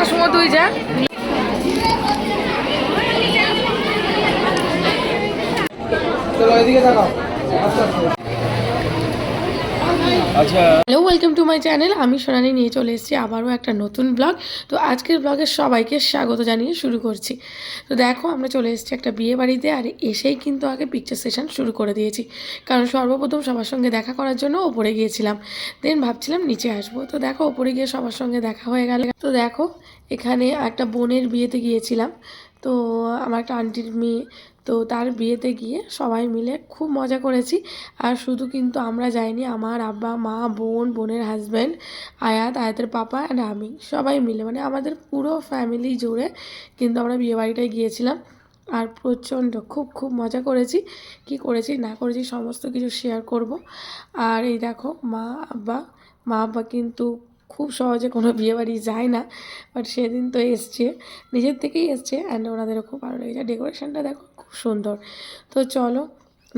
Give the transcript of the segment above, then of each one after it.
যা সময় তুই যা। চলো এদিকে আস্তে। Hello welcome to my channel আমি সোনালি নিয়ে চলে এসেছি আবারও একটা নতুন ব্লগ তো আজকের ব্লগে সবাইকে স্বাগত জানিয়ে শুরু করছি। তো দেখো, আমরা চলে এসেছি একটা বিয়ে বাড়িতে আর এসেই কিন্তু আগে পিকচার সেশন শুরু করে দিয়েছি। কারণ সর্বপ্রথম সবার সঙ্গে দেখা করার জন্য ওপরে গিয়েছিলাম। দেন ভাবছিলাম নিচে আসব। তো দেখো, ওপরে গিয়ে সবার সঙ্গে দেখা হয়ে গেল। তো দেখো, এখানে একটা বোনের বিয়েতে গিয়েছিলাম। তো আমার একটা আন্টির মেয়ে, তো তার বিয়েতে গিয়ে সবাই মিলে খুব মজা করেছি। আর শুধু কিন্তু আমরা যাইনি, আমার আব্বা, মা, বোন, বোনের হাজব্যান্ড আয়াত, আয়াতের পাপা অ্যান্ড আমি সবাই মিলে মানে আমাদের পুরো ফ্যামিলি জুড়ে কিন্তু আমরা বিয়েবাড়িটায় গিয়েছিলাম। আর প্রচণ্ড খুব খুব মজা করেছি। কি করেছি, না করেছি সমস্ত কিছু শেয়ার করব। আর এই দেখো, মা, আব্বা মা, আব্বা কিন্তু খুব সহজে কোনো বিয়েবাড়ি যায় না বাট সেদিন তো এসছে, নিজের থেকেই এসছে অ্যান্ড ওনাদেরও খুব ভালো লেগেছে। ডেকোরেশনটা দেখো খুব সুন্দর। তো চলো,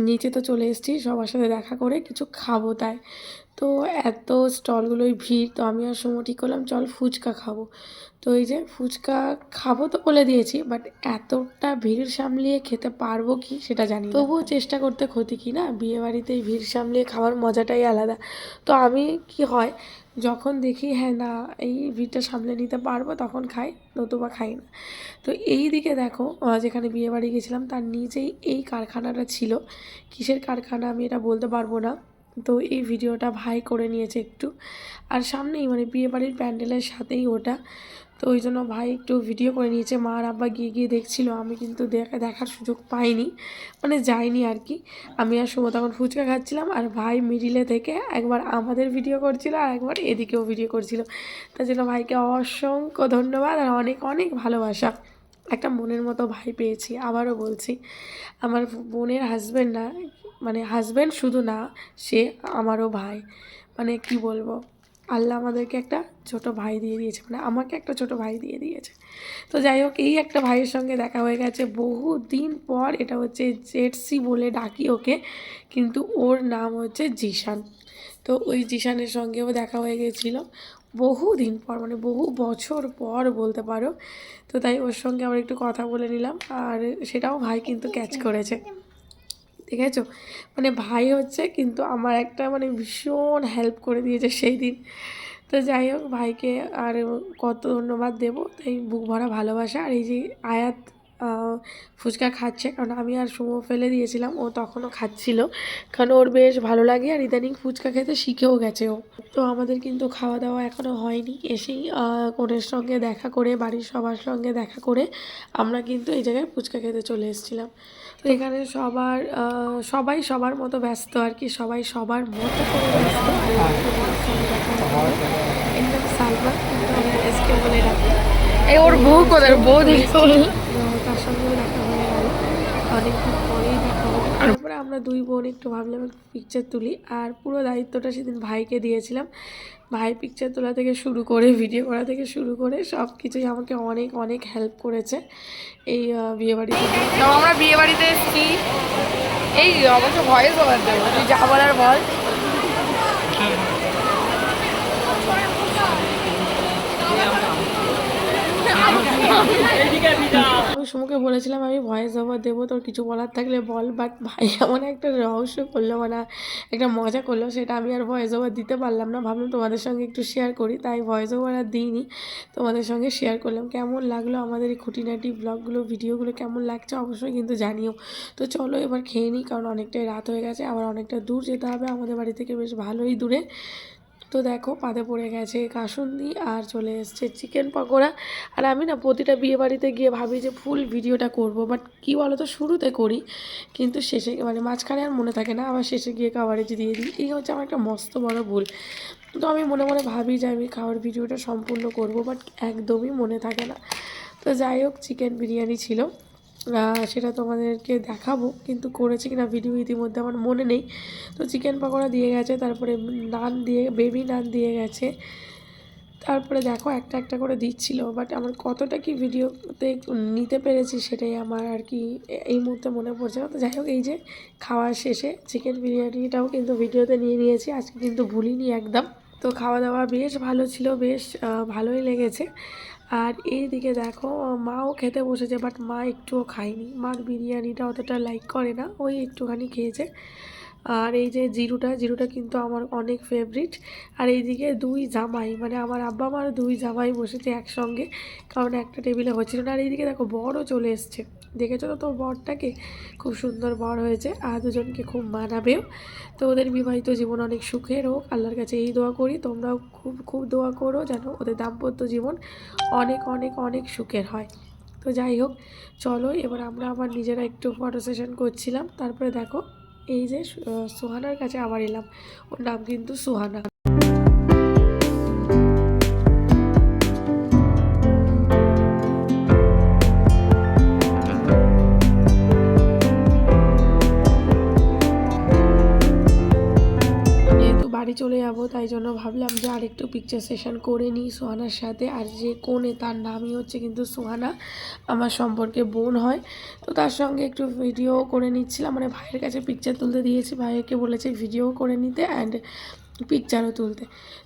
নিচে তো চলে এসেছি, সবার সাথে দেখা করে কিছু খাব তাই। তো এত স্টলগুলোই ভিড়, তো আমি আর সময় ঠিক করলাম, চল ফুচকা খাব। তো এই যে ফুচকা খাব তো বলে দিয়েছি বাট এতটা ভিড় সামলিয়ে খেতে পারব কি সেটা জানি তবুও চেষ্টা করতে ক্ষতি কি না? বিয়ে বাড়িতে ভিড় সামলিয়ে খাওয়ার মজাটাই আলাদা। তো আমি কি হয় যখন দেখি হ্যাঁ না, এই ভিড়টা সামলে নিতে পারব, তখন খাই, নতুবা খাই না। তো এই দিকে দেখো যেখানে বিয়ে বাড়ি গেছিলাম, তার নিচেই এই কারখানাটা ছিল। কিসের কারখানা আমি এটা বলতে পারব না। তো এই ভিডিওটা ভাই করে নিয়েছে একটু। আর সামনেই মানে বিয়েবাড়ির প্যান্ডেলের সাথেই ওটা। তো ওই জন্য ভাই একটু ভিডিও করে নিয়েছে। মা আর আব্বা গিয়ে গিয়ে দেখছিল। আমি কিন্তু দেখা, দেখার সুযোগ পাইনি। মানে যাইনি আর কি। আমি আর সুমো তখন ফুচকা খাচ্ছিলাম আর ভাই মিডিলে থেকে একবার আমাদের ভিডিও করছিল আর একবার এদিকেও ভিডিও করছিল। তার জন্য ভাইকে অসংখ্য ধন্যবাদ আর অনেক অনেক ভালোবাসা। একটা মনের মতো ভাই পেয়েছি। আবারও বলছি, আমার বোনের হাজব্যান্ড না মানে হাজব্যান্ড শুধু না, সে আমারও ভাই। মানে কি বলব? আল্লাহ আমাদেরকে একটা ছোট ভাই দিয়ে দিয়েছে মানে আমাকে একটা ছোট ভাই দিয়ে দিয়েছে। তো যাই হোক এই একটা ভাইয়ের সঙ্গে দেখা হয়ে গেছে। বহু দিন পর এটা হচ্ছে জেটসি বলে ডাকি ওকে কিন্তু ওর নাম হচ্ছে জিশান। তো ওই জিশানের সঙ্গেও দেখা হয়ে গেছিল। বহু দিন পর মানে বহু বছর পর বলতে পারো। তো তাই ওর সঙ্গে আবার একটু কথা বলে নিলাম আর সেটাও ভাই কিন্তু ক্যাচ করেছে। দেখেছ মানে ভাই হচ্ছে কিন্তু আমার একটা মানে ভীষণ হেল্প করে দিয়েছে সেই দিন। তো যাই হোক, ভাইকে আর কত ধন্যবাদ দেবো। তাই বুক ভরা ভালোবাসা। আর এই যে আয়াত ফুচকা খাচ্ছে। কারণ আমি আর সুমো ফেলে দিয়েছিলাম ও তখনও খাচ্ছিল। কারণ ওর বেশ ভালো লাগে আর ইদানিং ফুচকা খেতে শিখেও গেছে ও। তো আমাদের কিন্তু খাওয়া দাওয়া এখনও হয়নি। এসেই কনের সঙ্গে দেখা করে বাড়ির সবার সঙ্গে দেখা করে আমরা কিন্তু এই জায়গায় ফুচকা খেতে চলে এসেছিলাম। তো এখানে সবার সবাই সবার মতো ব্যস্ত আর কি সবাই সবার মতো করে ব্যস্ত। একদম সালমা কিন্তু আমি এসকে বলে রাখি এই ওর বউ কোথায়? বউ দেখে বলল তো তার সঙ্গেও দেখা হয়ে গেল অনেকদিন পরেই দেখা তারপরে আমরা দুই বোন একটু ভাবলাম একটু পিকচার তুলি। আর পুরো দায়িত্বটা সেদিন ভাইকে দিয়েছিলাম। ভাই পিকচার তোলা থেকে শুরু করে ভিডিও করা থেকে শুরু করে সব কিছুই আমাকে অনেক অনেক হেল্প করেছে এই বিয়েবাড়িতে। আমরা বিয়েবাড়িতে এসেছি। এই অবশ্য ভয়েস ওভার দেবো তুই যা বলার বল। আমি সুমুকে বলেছিলাম, আমি ভয়েস ওভার দেবো, তোর কিছু বলার থাকলে বল। বাট ভাই, এমন একটা রহস্য করল মানে একটা মজা করল, সেটা আমি আর ভয়েস ওভার দিতে পারলাম না। ভাবলাম তোমাদের সঙ্গে একটু শেয়ার করি, তাই ভয়েস ওভার আর দিইনি। তোমাদের সঙ্গে শেয়ার করলাম। কেমন লাগল আমাদের এই খুঁটিনাটি ব্লগগুলো ভিডিওগুলো কেমন লাগছে অবশ্যই কিন্তু জানিও। তো চলো এবার খেয়ে নিই, কারণ অনেকটাই রাত হয়ে গেছে। আবার অনেকটা দূর যেতে হবে আমাদের বাড়ি থেকে, বেশ ভালোই দূরে। তো দেখো পাতে পড়ে গেছে কাসুন্দি আর চলে এসছে চিকেন পকোড়া। আর আমি না প্রতিটা বিয়ে বাড়িতে গিয়ে ভাবি যে ফুল ভিডিওটা করব বাট কী বলো তো শুরুতে করি, কিন্তু শেষে মানে মাঝখানে আর মনে থাকে না, আবার শেষে গিয়ে কাভারেজ দিয়ে দিই। এই হচ্ছে আমার একটা মস্ত বড় ভুল। তো আমি মনে মনে ভাবি যে আমি খাওয়ার ভিডিওটা সম্পূর্ণ করব বাট একদমই মনে থাকে না। তো যাই হোক, চিকেন বিরিয়ানি ছিল। সেটা তোমাদেরকে দেখাবো, কিন্তু করেছি কিনা ভিডিও ইতিমধ্যে আমার মনে নেই। তো চিকেন পকোড়া দিয়ে গেছে, তারপরে নান দিয়ে বেবি নান দিয়ে গেছে। তারপরে দেখো একটা একটা করে দিচ্ছিল বাট আমার কতটা কি ভিডিওতে নিতে পেরেছি সেটাই আমার আর কি এই মুহূর্তে মনে পড়ছে না। তো যাই হোক, এই যে খাওয়া শেষে চিকেন বিরিয়ানিটাও কিন্তু ভিডিওতে নিয়ে নিয়েছি, আজকে কিন্তু ভুলিনি একদম। তো খাওয়া দাওয়া বেশ ভালো ছিল, বেশ ভালোই লেগেছে। আর এইদিকে দেখো, মাও খেতে বসেছে বাট মা একটুও খায়নি। মার বিরিয়ানিটা অতটা লাইক করে না, ওই একটুখানি খেয়েছে। আর এই যে জিরুটা জিরুটা কিন্তু আমার অনেক ফেভারিট আর এইদিকে দুই জামাই মানে আমার আব্বা আমার দুই জামাই বসেছে একসঙ্গে, কারণ একটা টেবিলে হচ্ছিল না। আর এইদিকে দেখো বড়ও চলে এসছে। দেখেছ তো তোর বরটাকে? খুব সুন্দর বর হয়েছে, আর দুজনকে খুব মানাবেও। তো ওদের বিবাহিত জীবন অনেক সুখের হোক, আল্লাহর কাছে এই দোয়া করি, তোমরাও খুব খুব দোয়া করো যেন ওদের দাম্পত্য জীবন অনেক অনেক অনেক সুখের হয়। তো যাই হোক, চলো এবার আমরা আবার নিজেরা একটু ফটো সেশন করছিলাম। তারপরে দেখো এই যে সোহানার কাছে আবার এলাম। ওর নাম কিন্তু সুহানা। বাড়ি চলে যাব, তাই জন্য ভাবলাম যে আরেকটু পিকচার সেশন করে নিই সোহানার সাথে। আর যে কোণে তার নামই হচ্ছে কিন্তু সোহানা, আমার সম্পর্কে বোন হয়। তো তার সঙ্গে একটু ভিডিও করে নিচ্ছিলাম মানে ভাইয়ের কাছে পিকচার তুলতে দিয়েছি। ভাইকে বলেছে ভিডিও করে নিতে অ্যান্ড পিকচারও তুলতে।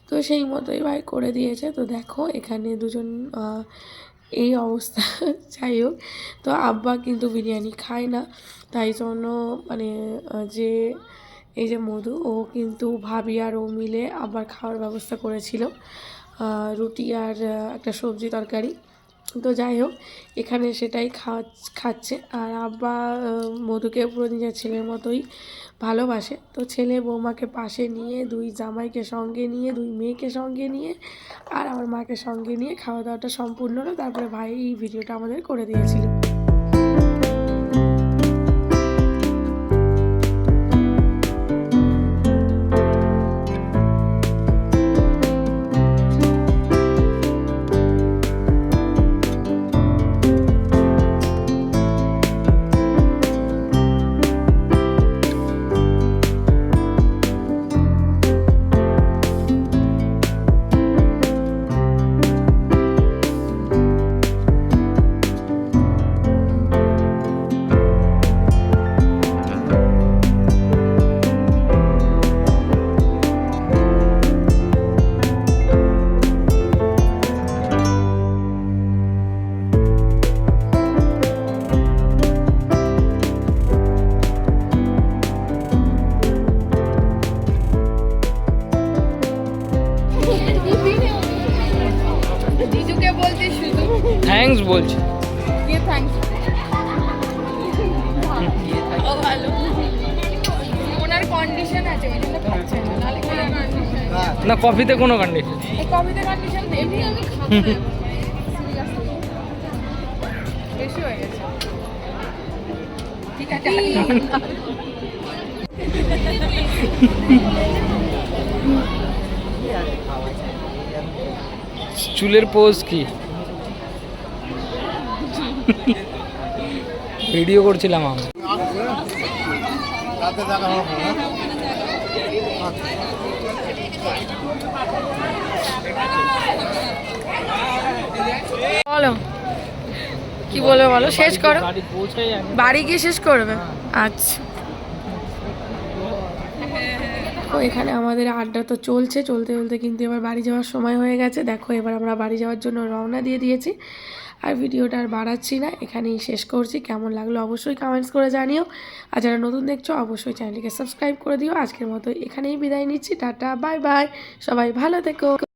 তো সেই মতোই ভাই করে দিয়েছে। তো দেখো এখানে দুজন এই অবস্থা। যাই হোক, তো আব্বা কিন্তু বিরিয়ানি খায় না। তাই জন্য মানে যে এই যে মধু, ও কিন্তু ভাবি আর ও মিলে আবার খাওয়ার ব্যবস্থা করেছিল রুটি আর একটা সবজি তরকারি। তো যাই হোক, এখানে সেটাই খাওয়া, খাচ্ছে। আর আব্বা মধুকে পুরো নিজের ছেলের মতোই ভালোবাসে। তো ছেলে বৌমাকে পাশে নিয়ে, দুই জামাইকে সঙ্গে নিয়ে, দুই মেয়েকে সঙ্গে নিয়ে আর আমার মাকে সঙ্গে নিয়ে খাওয়া দাওয়াটা সম্পূর্ণ তারপরে ভাই এই ভিডিওটা আমাদের করে দিয়েছিল। না কোনো কন্ডিশন কফিতে কোনো কন্ডিশন এই কবিতা কন্ডিশন এমনি আমি খাব বেশি হয়ে গেছে। ঠিক আছে। চুলের পোজ কি? ভিডিও করছিলাম আমি। বলো। কি বলবে বলো? শেষ করো। বাড়ি গিয়ে শেষ করবে? আচ্ছা। তো এখানে আমাদের আড্ডা তো চলছে। চলতে চলতে কিন্তু এবার বাড়ি যাওয়ার সময় হয়ে গেছে। দেখো এবার আমরা বাড়ি যাওয়ার জন্য রওনা দিয়ে দিয়েছি। আর ভিডিওটা আর বাড়াচ্ছি না, এখানেই শেষ করছি। কেমন লাগল অবশ্যই কমেন্টস করে জানিও। আর যারা নতুন দেখছ, অবশ্যই চ্যানেলটিকে সাবস্ক্রাইব করে দিও। আজকের মতো এখানেই বিদায় নিচ্ছি। টাটা বাই বাই সবাই ভালো থেকো।